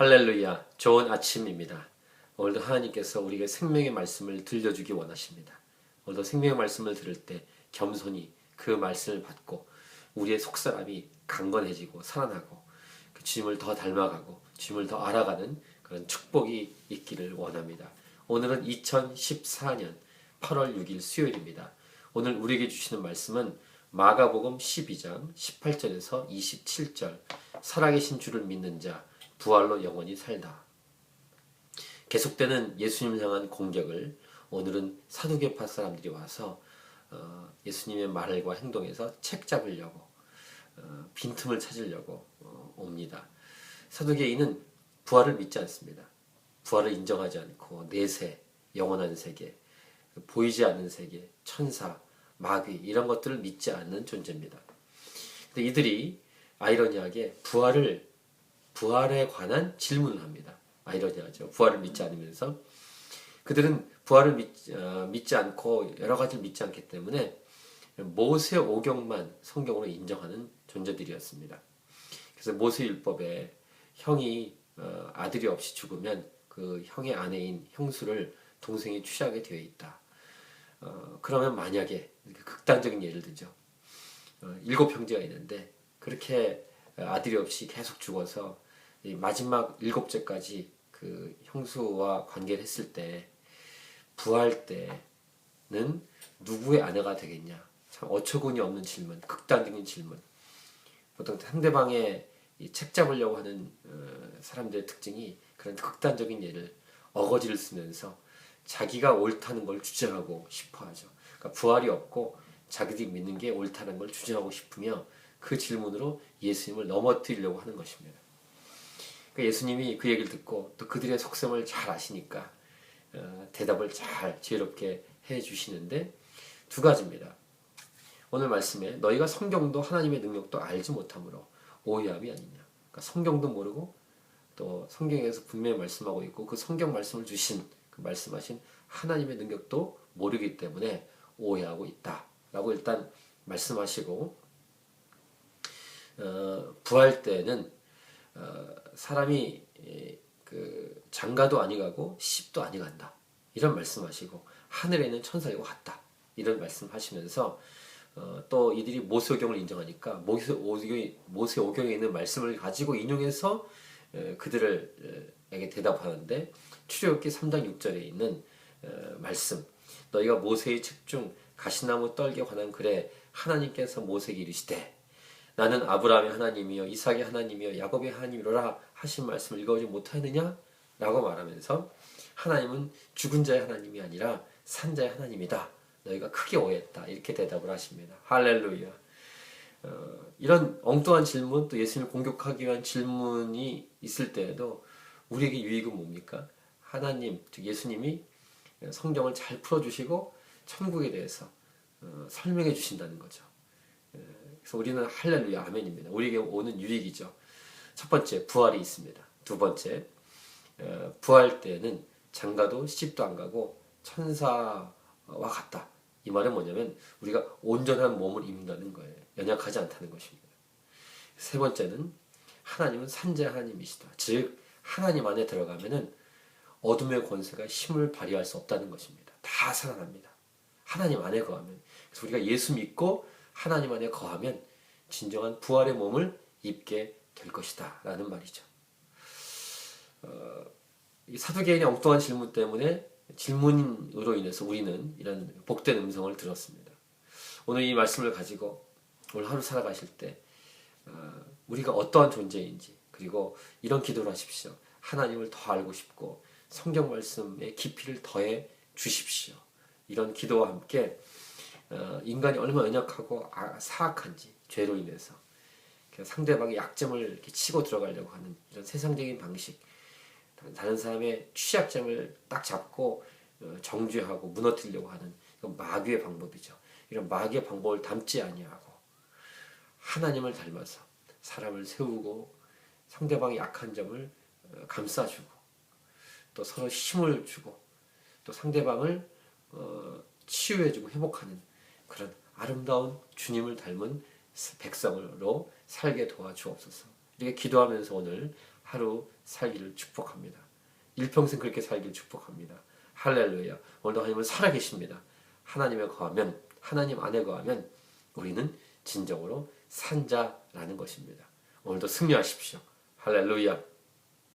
할렐루야, 좋은 아침입니다. 오늘도 하나님께서 우리에게 생명의 말씀을 들려주기 원하십니다. 오늘도 생명의 말씀을 들을 때 겸손히 그 말씀을 받고 우리의 속사람이 강건해지고 살아나고 그 주님을 더 닮아가고 주님을 더 알아가는 그런 축복이 있기를 원합니다. 오늘은 2014년 8월 6일 수요일입니다. 오늘 우리에게 주시는 말씀은 마가복음 12장 18절에서 27절 살아계신 주를 믿는 자 부활로 영원히 살다. 계속되는 예수님을 향한 공격을 오늘은 사두개파 사람들이 와서 어, 예수님의 말과 행동에서 책 잡으려고 어, 빈틈을 찾으려고 어, 옵니다. 사두개인은 부활을 믿지 않습니다. 부활을 인정하지 않고 내세, 영원한 세계, 보이지 않는 세계, 천사, 마귀 이런 것들을 믿지 않는 존재입니다. 근데 이들이 아이러니하게 부활을 부활에 관한 질문을 합니다. 아이러니하죠. 부활을 믿지 않으면서 그들은 부활을 믿, 어, 믿지 않고 여러 가지를 믿지 않기 때문에 모세 오경만 성경으로 인정하는 존재들이었습니다. 그래서 모세 율법에 형이 어, 아들이 없이 죽으면 그 형의 아내인 형수를 동생이 취하게 되어 있다. 어, 그러면 만약에 극단적인 예를 들죠. 어, 일곱 형제가 있는데 그렇게 아들이 없이 계속 죽어서 마지막 일곱째까지 그 형수와 관계를 했을 때 부활 때는 누구의 아내가 되겠냐? 참 어처구니 없는 질문, 극단적인 질문. 보통 상대방의 책 잡으려고 하는 어, 사람들의 특징이 그런 극단적인 예를 어거지를 쓰면서 자기가 옳다는 걸 주장하고 싶어 하죠. 그러니까 부활이 없고 자기들이 믿는 게 옳다는 걸 주장하고 싶으며 그 질문으로 예수님을 넘어뜨리려고 하는 것입니다. 그러니까 예수님이 그 얘기를 듣고 또 그들의 속셈을 잘 아시니까 어, 대답을 잘 지혜롭게 해 주시는데 두 가지입니다. 오늘 말씀에 너희가 성경도 하나님의 능력도 알지 못함으로 오해함이 아니냐. 그러니까 성경도 모르고 또 성경에서 분명히 말씀하고 있고 그 성경 말씀을 주신 그 말씀하신 하나님의 능력도 모르기 때문에 오해하고 있다라고 일단 말씀하시고 어, 부활 때는 어, 사람이 그 장가도 아니가고 시집도 아니간다. 이런 말씀하시고 하늘에 있는 천사이고 같다. 이런 말씀하시면서 어, 또 이들이 모세오경을 인정하니까 모세오경에, 모세오경에 있는 말씀을 가지고 인용해서 에, 그들에게 대답하는데 출애굽기 3장 6절에 있는 에, 말씀. 너희가 모세의 책 중 가시나무 떨게 관한 글에 하나님께서 모세에게 이르시되 나는 아브라함의 하나님이여 이삭의 하나님이여 야곱의 하나님이로라 하신 말씀을 읽어보지 못하느냐? 라고 말하면서 하나님은 죽은 자의 하나님이 아니라 산 자의 하나님이다. 너희가 크게 오해했다. 이렇게 대답을 하십니다. 할렐루야. 어, 이런 엉뚱한 질문 또 예수님을 공격하기 위한 질문이 있을 때에도 우리에게 유익은 뭡니까? 하나님, 즉 예수님이 성경을 잘 풀어주시고 천국에 대해서 어, 설명해 주신다는 거죠. 그래서 우리는 할렐루야 아멘입니다. 우리에게 오는 유익이죠. 첫 번째 부활이 있습니다. 두 번째 어, 부활 때는 장가도 시집도 안 가고 천사와 같다. 이 말은 뭐냐면 우리가 온전한 몸을 입는다는 거예요. 연약하지 않다는 것입니다. 세 번째는 하나님은 산재 하나님이시다. 즉 하나님 안에 들어가면은 어둠의 권세가 힘을 발휘할 수 없다는 것입니다. 다 살아납니다. 하나님 안에 거하면 그래서 우리가 예수 믿고 하나님 안에 거하면 진정한 부활의 몸을 입게 될 것이다. 라는 말이죠. 어, 사두개인의 엉뚱한 질문 때문에 질문으로 인해서 우리는 이런 복된 음성을 들었습니다. 오늘 이 말씀을 가지고 오늘 하루 살아가실 때 어, 우리가 어떠한 존재인지 그리고 이런 기도를 하십시오. 하나님을 더 알고 싶고 성경 말씀의 깊이를 더해 주십시오. 이런 기도와 함께 어, 인간이 얼마나 연약하고 아, 사악한지 죄로 인해서 상대방의 약점을 이렇게 치고 들어가려고 하는 이런 세상적인 방식 다른 사람의 취약점을 딱 잡고 어, 정죄하고 무너뜨리려고 하는 마귀의 방법이죠. 이런 마귀의 방법을 담지 아니하고 하나님을 닮아서 사람을 세우고 상대방의 약한 점을 어, 감싸주고 또 서로 힘을 주고 또 상대방을 치유해주고 회복하는 그런 아름다운 주님을 닮은 백성으로 살게 도와주옵소서. 이렇게 기도하면서 오늘 하루 살기를 축복합니다. 일평생 그렇게 살기를 축복합니다. 할렐루야. 오늘도 하나님은 살아계십니다. 하나님에 거하면 하나님 안에 거하면 우리는 진정으로 산자라는 것입니다. 오늘도 승리하십시오. 할렐루야.